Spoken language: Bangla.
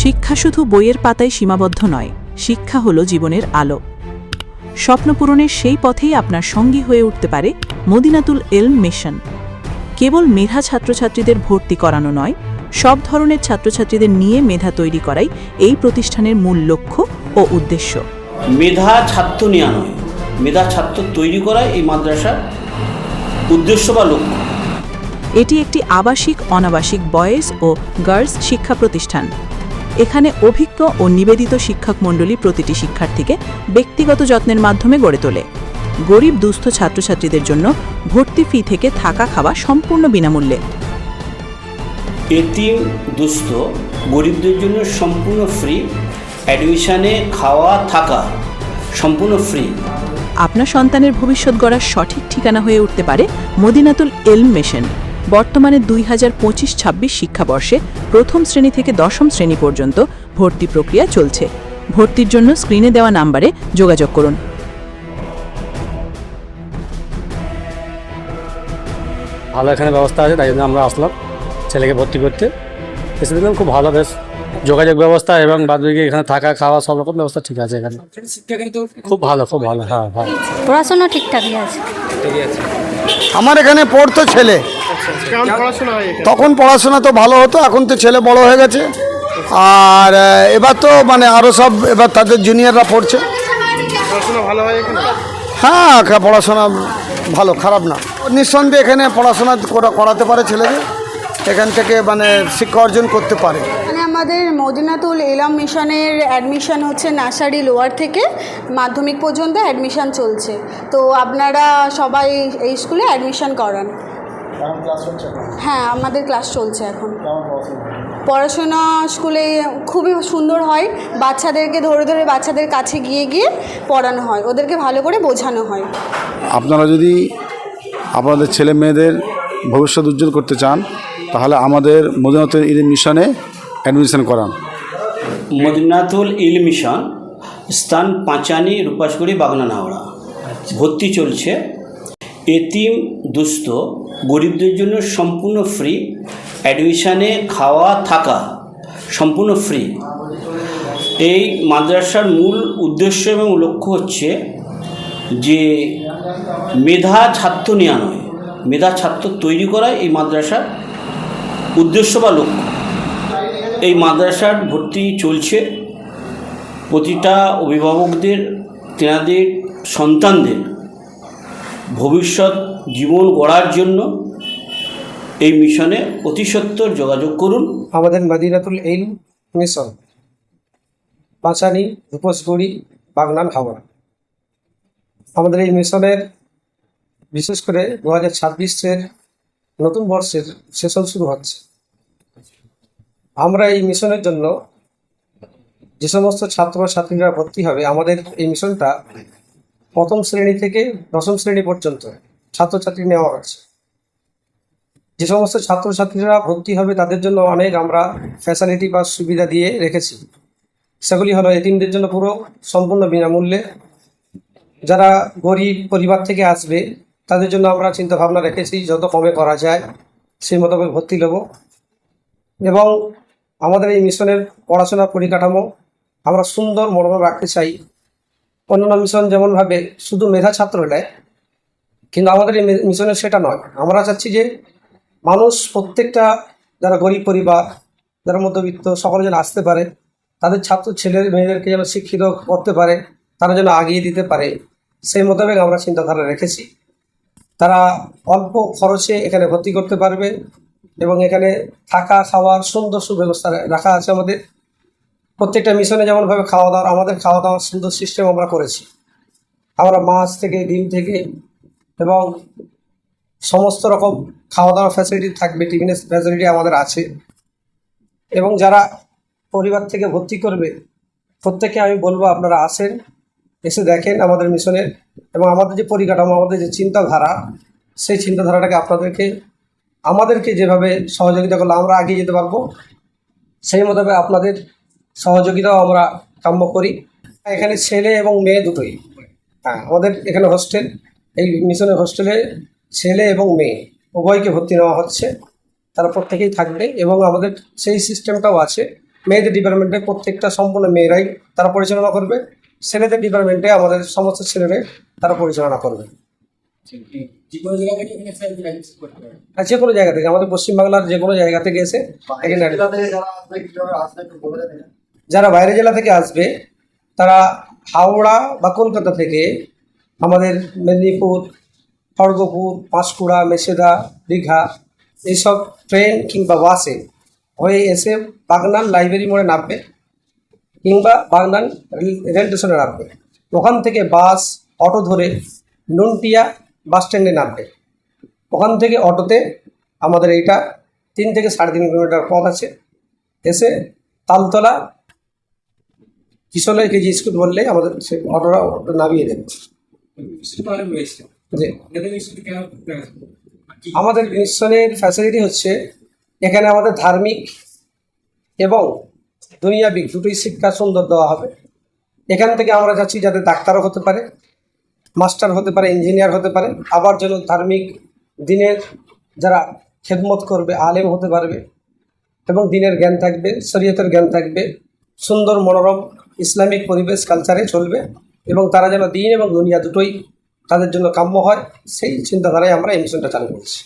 শিক্ষা শুধু বইয়ের পাতায় সীমাবদ্ধ নয় শিক্ষা হলো জীবনের আলো। স্বপ্ন পূরণের সেই পথেই আপনার সঙ্গী হয়ে উঠতে পারে মদিনাতুল এলম মিশন। কেবল মেধা ছাত্রছাত্রীদের ভর্তি করানো নয় সব ধরনের ছাত্রছাত্রীদের নিয়ে মেধা তৈরি করাই এই প্রতিষ্ঠানের মূল লক্ষ্য ও উদ্দেশ্য। মেধা ছাত্র নেওয়া নয় মেধা ছাত্র তৈরি করা এই মাদ্রাসার উদ্দেশ্য বা লক্ষ্য। এটি একটি আবাসিক অনাবাসিক বয়েজ ও গার্লস শিক্ষা প্রতিষ্ঠান। এখানে অভিজ্ঞ ও নিবেদিত শিক্ষক মণ্ডলী প্রতিটি শিক্ষার্থীকে ব্যক্তিগত যত্নের মাধ্যমে গড়ে তোলে। গরিব দুস্থ ছাত্রছাত্রীদের জন্য ভর্তি ফি থেকে থাকা খাওয়া সম্পূর্ণ বিনামূল্যে। এতিম দুস্থ গরিবদের জন্য সম্পূর্ণ ফ্রি অ্যাডমিশানে খাওয়া থাকা সম্পূর্ণ ফ্রি। আপনার সন্তানের ভবিষ্যৎ গড়ার সঠিক ঠিকানা হয়ে উঠতে পারে মদিনাতুল এলম মিশন। বর্তমানে দুই হাজার পঁচিশ ছাব্বিশ শিক্ষাবর্ষে প্রথম শ্রেণি থেকে দশম শ্রেণি পর্যন্ত ভর্তি প্রক্রিয়া চলছে। ভর্তির জন্য স্ক্রিনে দেওয়া নাম্বারে যোগাযোগ করুন। ভালো এখানে ব্যবস্থা আছে তাই জন্য আমরা আসলাম ছেলেকে ভর্তি করতে। এসে দেখলাম খুব ভালো বেশ যোগাযোগ ব্যবস্থা এবং বাদ বাকি এখানে থাকা খাওয়া সব রকম ব্যবস্থা ঠিক আছে এখানে। খুব ভালো খুব ভালো হ্যাঁ ভালো পড়াশোনা ঠিকঠাকই আছে। আমার এখানে পড়তো ছেলে। তখন পড়াশোনা তো ভালো হতো এখন তো ছেলে বড় হয়ে গেছে। আর এবার তো মানে আরও সব এবার তাদের জুনিয়ররা পড়ছে। হ্যাঁ পড়াশোনা ভালো খারাপ না। নিঃসন্দেহে এখানে পড়াশোনা করা- করাতে পারে ছেলেদের এখান থেকে মানে শিক্ষা অর্জন করতে পারে। এখানে আমাদের মদিনাতুল ইলাম মিশনের অ্যাডমিশন হচ্ছে নার্সারি লোয়ার থেকে। মাধ্যমিক পর্যন্ত অ্যাডমিশন চলছে। তো আপনারা সবাই এই স্কুলে অ্যাডমিশন করান। হ্যাঁ আমাদের ক্লাস চলছে এখন। পড়াশোনা? স্কুলে খুবই সুন্দর হয়। বাচ্চাদেরকে ধরে ধরে বাচ্চাদের কাছে গিয়ে গিয়ে পড়ানো হয়। ওদেরকে ভালো করে বোঝানো হয়। আপনারা যদি আপনাদের ছেলে মেয়েদের ভবিষ্যৎ উজ্জ্বল করতে চান তাহলে আমাদের মদিনাতুল ইলিম মিশনে অ্যাডমিশন করান। মদিনাতুল ইল মিশন স্থান পাঁচানি রূপাসগুড়ি বাগনা নাওড়া ভর্তি চলছে। এতিম দুস্থ গরিবদের জন্য সম্পূর্ণ ফ্রি অ্যাডমিশানে খাওয়া, থাকা, সম্পূর্ণ ফ্রি এই মাদ্রাসার মূল উদ্দেশ্য এবং লক্ষ্য হচ্ছে যে মেধা ছাত্র নেওয়া নয়। মেধা ছাত্র তৈরি করা এই মাদ্রাসার উদ্দেশ্য বা লক্ষ্য। এই মাদ্রাসার ভর্তি চলছে প্রতিটা অভিভাবকদের, তেনাদের, সন্তানদের ভবিষ্যৎ জীবন গড়ার জন্য এই মিশনে অতি সত্বর যোগাযোগ করুন। আমাদের মাদিনাতুল এইল মিশন পাঁচানি রূপসগুড়ি, বাগনান, হাওড়া। আমাদের এই মিশনের, বিশেষ করে দু হাজার ছাব্বিশের নতুন বর্ষের সেশন শুরু হচ্ছে। আমরা এই মিশনের জন্য যে সমস্ত ছাত্র ছাত্রীরা ভর্তি হবে, আমাদের এই মিশনটা প্রথম শ্রেণি থেকে দশম শ্রেণি পর্যন্ত ছাত্রছাত্রী নেওয়া হচ্ছে যে সমস্ত ছাত্রছাত্রীরা ভর্তি হবে তাদের জন্য অনেক আমরা ফ্যাসিলিটি বা সুবিধা দিয়ে রেখেছি। সেগুলি হলো এতিমদের জন্য পুরো সম্পূর্ণ বিনামূল্যে। যারা গরিব পরিবার থেকে আসবে, তাদের জন্য আমরা চিন্তা ভাবনা রেখেছি যত কমে করা যায় সেই মতো ভর্তি নেব। এবং আমাদের এই মিশনের পড়াশোনার পরিকাঠামো আমরা সুন্দর মনোরম রাখতে চাই। অন্যান্য মিশন যেমনভাবে শুধু মেধা ছাত্র নেয় কিন্তু আমাদের এই মিশনের সেটা নয়। আমরা চাচ্ছি যে মানুষ প্রত্যেকটা, যারা গরিব পরিবার, যারা মধ্যবিত্ত, সকলে যেন আসতে পারে, তাদের ছাত্র ছেলে মেয়েদেরকে যেন শিক্ষিত করতে পারে, তারা যেন আগিয়ে দিতে পারে, সেই মোতাবেক আমরা চিন্তাধারা রেখেছি। তারা অল্প খরচে এখানে ভর্তি করতে পারবে এবং এখানে থাকা, খাওয়ার সুন্দর সুব্যবস্থা রাখা আছে আমাদের। প্রত্যেকটা মিশনে যেমনভাবে খাওয়া দাওয়ার, আমাদের খাওয়া দাওয়ার সুন্দর সিস্টেম আমরা করেছি। আমরা মাছ থেকে, ডিম থেকে এবং সমস্ত রকম খাওয়া দাওয়ার ফ্যাসিলিটি থাকবে টিফিনের ফ্যাসিলিটি আমাদের আছে। এবং যারা পরিবার থেকে ভর্তি করবে, প্রত্যেকে আমি বলব আপনারা আসেন, এসে দেখেন আমাদের মিশনের এবং আমাদের যে পরিকাঠামো, আমাদের যে চিন্তাধারা, সেই চিন্তাধারাটাকে আপনাদেরকে, আমাদেরকে যেভাবে সহযোগিতা করলে আমরা এগিয়ে যেতে পারব, সেই মোতাবেক আপনাদের সহযোগিতাও আমরা কাম্য করি। এখানে ছেলে এবং মেয়ে দুটোই। হ্যাঁ আমাদের এখানে হোস্টেল এই মিশনের হোস্টেলে ছেলে এবং মেয়ে উভয়কে ভর্তি নেওয়া হচ্ছে। তারা প্রত্যেকেই থাকবে এবং আমাদের সেই সিস্টেমটাও আছে। মেয়েদের ডিপার্টমেন্টে প্রত্যেকটা সম্পূর্ণ মেয়েরাই তারা পরিচালনা করবে। ছেলেদের ডিপার্টমেন্টে আমাদের সমস্ত ছেলেরাই তারা পরিচালনা করবে। যে কোনো জায়গা থেকে আমাদের পশ্চিমবাংলার যে কোনো জায়গা থেকে এসে যারা বাইরে জেলা থেকে আসবে তারা হাওড়া বা কলকাতা থেকে আমাদের মেদিনীপুর, খড়গপুর, পাঁশকুড়া মেছেদা দীঘা এইসব ট্রেন কিংবা বাসে হয়ে এসে বাগনান লাইব্রেরি মোড়ে নামবে কিংবা বাগনান রেল- স্টেশনে নামবে। ওখান থেকে বাস, অটো ধরে নুনটিয়া বাস স্ট্যান্ডে নামবে। ওখান থেকে অটোতে আমাদের এইটা তিন থেকে সাড়ে তিন কিলোমিটার পথ আছে। এসে তালতলা কিশোরের কেজি স্কুল বললে আমাদের সে অটোটা অটো নামিয়ে দেবে। আমাদের মিশনের ফ্যাসিলিটি হচ্ছে এখানে আমাদের ধার্মিক এবং দুনিয়াবিক দুটোই শিক্ষা সুন্দর দেওয়া হবে। এখান থেকে আমরা চাচ্ছি যাতে ডাক্তারও হতে পারে, মাস্টার হতে পারে ইঞ্জিনিয়ার হতে পারে, আবার যেন ধার্মিক দিনের যারা খেদমত করবে, আলেম হতে পারবে এবং দিনের জ্ঞান থাকবে, শরীয়তের জ্ঞান থাকবে, সুন্দর মনোরম ইসলামিক পরিবেশ কালচারে চলবে। এবং তারা যেন দিন এবং দুনিয়া দুটোই তাদের জন্য কাম্য হয়, সেই চিন্তাধারায় আমরা এই মিশনটা চালু করছি।